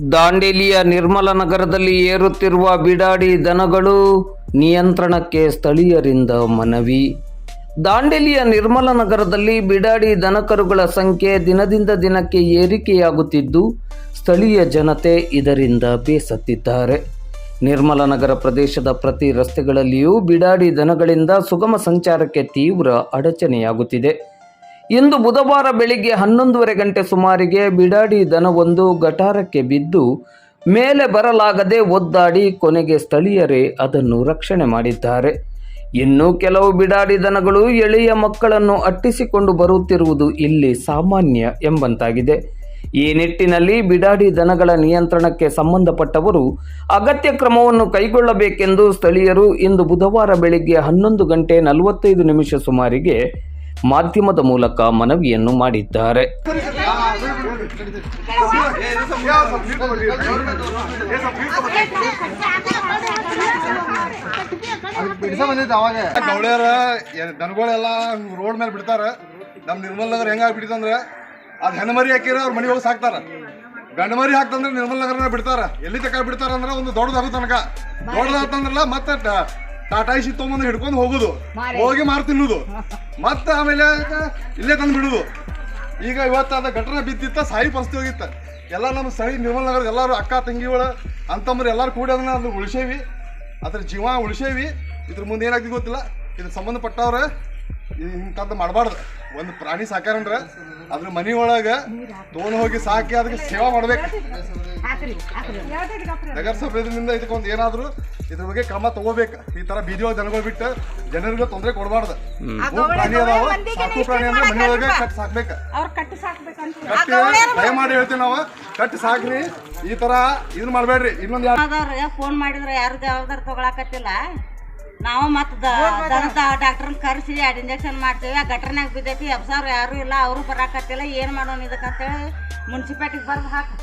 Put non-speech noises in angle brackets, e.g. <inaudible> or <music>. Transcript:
ದಾಂಡೇಲಿಯ ನಿರ್ಮಲ ನಗರದಲ್ಲಿ ಏರುತ್ತಿರುವ ಬಿಡಾಡಿ ದನಗಳು ನಿಯಂತ್ರಣಕ್ಕೆ ಸ್ಥಳೀಯರಿಂದ ಮನವಿ. ದಾಂಡೇಲಿಯ ನಿರ್ಮಲ ನಗರದಲ್ಲಿ ಬಿಡಾಡಿ ದನಕರುಗಳ ಸಂಖ್ಯೆ ದಿನದಿಂದ ದಿನಕ್ಕೆ ಏರಿಕೆಯಾಗುತ್ತಿದ್ದು, ಸ್ಥಳೀಯ ಜನತೆ ಇದರಿಂದ ಬೇಸತ್ತಿದ್ದಾರೆ. ನಿರ್ಮಲ ನಗರ ಪ್ರದೇಶದ ಪ್ರತಿ ರಸ್ತೆಗಳಲ್ಲಿಯೂ ಬಿಡಾಡಿ ದನಗಳಿಂದ ಸುಗಮ ಸಂಚಾರಕ್ಕೆ ತೀವ್ರ ಅಡಚಣೆಯಾಗುತ್ತಿದೆ. ಇಂದು ಬುಧವಾರ ಬೆಳಿಗ್ಗೆ ಹನ್ನೊಂದುವರೆ ಗಂಟೆ ಸುಮಾರಿಗೆ ಬಿಡಾಡಿ ದನವೊಂದು ಗಟಾರಕ್ಕೆ ಬಿದ್ದು ಮೇಲೆ ಬರಲಾಗದೆ ಒದ್ದಾಡಿ ಕೊನೆಗೆ ಸ್ಥಳೀಯರೇ ಅದನ್ನು ರಕ್ಷಣೆ ಮಾಡಿದ್ದಾರೆ. ಇನ್ನು ಕೆಲವು ಬಿಡಾಡಿ ದನಗಳು ಎಳೆಯ ಮಕ್ಕಳನ್ನು ಅಟ್ಟಿಸಿಕೊಂಡು ಬರುತ್ತಿರುವುದು ಇಲ್ಲಿ ಸಾಮಾನ್ಯ ಎಂಬಂತಾಗಿದೆ. ಈ ನಿಟ್ಟಿನಲ್ಲಿ ಬಿಡಾಡಿ ದನಗಳ ನಿಯಂತ್ರಣಕ್ಕೆ ಸಂಬಂಧಪಟ್ಟವರು ಅಗತ್ಯ ಕ್ರಮವನ್ನು ಕೈಗೊಳ್ಳಬೇಕೆಂದು ಸ್ಥಳೀಯರು ಇಂದು ಬುಧವಾರ ಬೆಳಿಗ್ಗೆ ಹನ್ನೊಂದು ಗಂಟೆ ನಲವತ್ತೈದು ನಿಮಿಷ ಸುಮಾರಿಗೆ ಮಾಧ್ಯಮದ ಮೂಲಕ ಮನವಿಯನ್ನು ಮಾಡಿದ್ದಾರೆ. ಗೌಳ್ಯಾರ ದನಗಳೆಲ್ಲ ರೋಡ್ ಮೇಲೆ ಬಿಡ್ತಾರ. ನಮ್ಮ ನಿರ್ಮಲ್ ನಗರ ಹೆಂಗಾಗಿ ಬಿಡಿತಂದ್ರ ಅದ್ ಹೆಣ್ಮರಿ ಮರಿ ಹಾಕಿರ ಅವ್ರ ಮನೆ ಹೋಗಿ ಸಾಕ್ತಾರ. ಗಂಡ ಮರಿ ಹಾಕ್ತಂದ್ರ ನಿರ್ಮಲ್ ನಗರನ ಬಿಡ್ತಾರ. ಎಲ್ಲಿ ತಕ ಬಿಡ್ತಾರ ಅಂದ್ರೆ ಒಂದು ದೊಡ್ಡದಾಗ ತನಕ. ದೊಡ್ಡದಾತಂದ್ರಲ್ಲ ಮತ್ತೆ ಟಾಟಾ ಐಸಿ ತೊಗೊಂಬಂದು ಹಿಡ್ಕೊಂಡು ಹೋಗುದು. ಹೋಗಿ ಮಾರು ತಿನ್ನುದು. <laughs> ಮತ್ತೆ ಆಮೇಲೆ ಇಲ್ಲೇ ತಂದು ಬಿಡುದು. ಈಗ ಇವತ್ತು ಅದ ಘಟನೆ ಬಿದ್ದಿತ್ತ ಸಾಯಿ ಪರಿಸ್ಥಿತಿ ಹೋಗಿತ್ತ. ಎಲ್ಲ ನಮ್ಮ ಸಾಯಿ ನಿರ್ಮಲ್ ನಗರ ಎಲ್ಲರೂ ಅಕ್ಕ ತಂಗಿಗಳು ಅಂತಂದ್ರೆ ಎಲ್ಲರೂ ಕೂಡಿ ಅದನ್ನ ಅದು ಉಳಿಸೇವಿ. ಅದ್ರ ಜೀವ ಉಳಿಸೇವಿ. ಇದ್ರ ಮುಂದೆ ಏನಾಗ್ತಿ ಗೊತ್ತಿಲ್ಲ. ಇದ್ರ ಸಂಬಂಧಪಟ್ಟವ್ರ ಇಂಥದ್ದು ಮಾಡಬಾರ್ದು. ಒಂದು ಪ್ರಾಣಿ ಸಾಕ್ಯಾರಂದ್ರ ಅದ್ರ ಮನಿ ಒಳಗ ತೊಗೊಂಡು ಹೋಗಿ ಸಾಕಿ ಅದಕ್ಕೆ ಸೇವಾ ಮಾಡ್ಬೇಕು. ನಗರಸಭೆಯಿಂದ ಇದಕ್ಕೊಂದು ಏನಾದ್ರು ಇದ್ರ ಬಗ್ಗೆ ಕ್ರಮ ತಗೋಬೇಕು. ಈ ತರ ಬೀದಿ ಒಳಗೆ ದನಗಳು ಬಿಟ್ಟು ಜನರಿಗೆ ತೊಂದರೆ ಕೊಡಬಾರ್ದು. ಪ್ರಾಣಿ ಅದಾವ ಸಾಕು ಪ್ರಾಣಿ ಅಂದ್ರೆ ಮನಿ ಒಳಗೆ ಕಟ್ ಸಾಕ್ಬೇಕು. ಅವ್ರ ಕಟ್ಟಿ ಸಾಕ್ಬೇಕಂತ. ಮಾಡಿ ಹೇಳ್ತೀವಿ ನಾವು. ಕಟ್ಟಿ ಸಾಕ್ರಿ ಈ ತರ ಇದನ್ನ ಮಾಡಬೇಡ್ರಿ. ಇನ್ನೊಂದು ಯಾರು ಫೋನ್ ಮಾಡಿದ್ರೆ ಯಾರು ಜವಾಬ್ದಾರಿ ತಗೊಳಕತ್ತಿಲ್ಲ. ನಾವು ಮತ್ತೆ ದನದ ಡಾಕ್ಟರ್ನ ಕರೆಸಿ ಎರಡು ಇಂಜೆಕ್ಷನ್ ಮಾಡ್ತೀವಿ. ಆ ಗಟ್ರನಾಗ ಬಿದ್ದೈತಿ ಎಬ್ಸಾವ್ರು ಯಾರು ಇಲ್ಲ ಅವರು ಬರಾಕತ್ತಿಲ್ಲ. ಏನು ಮಾಡೋಣ ಇದಕ್ಕಂತೇಳಿ ಮುನ್ಸಿಪಾಲ್ಟಿಗೆ ಬರ್ದು ಹಾಕಿ.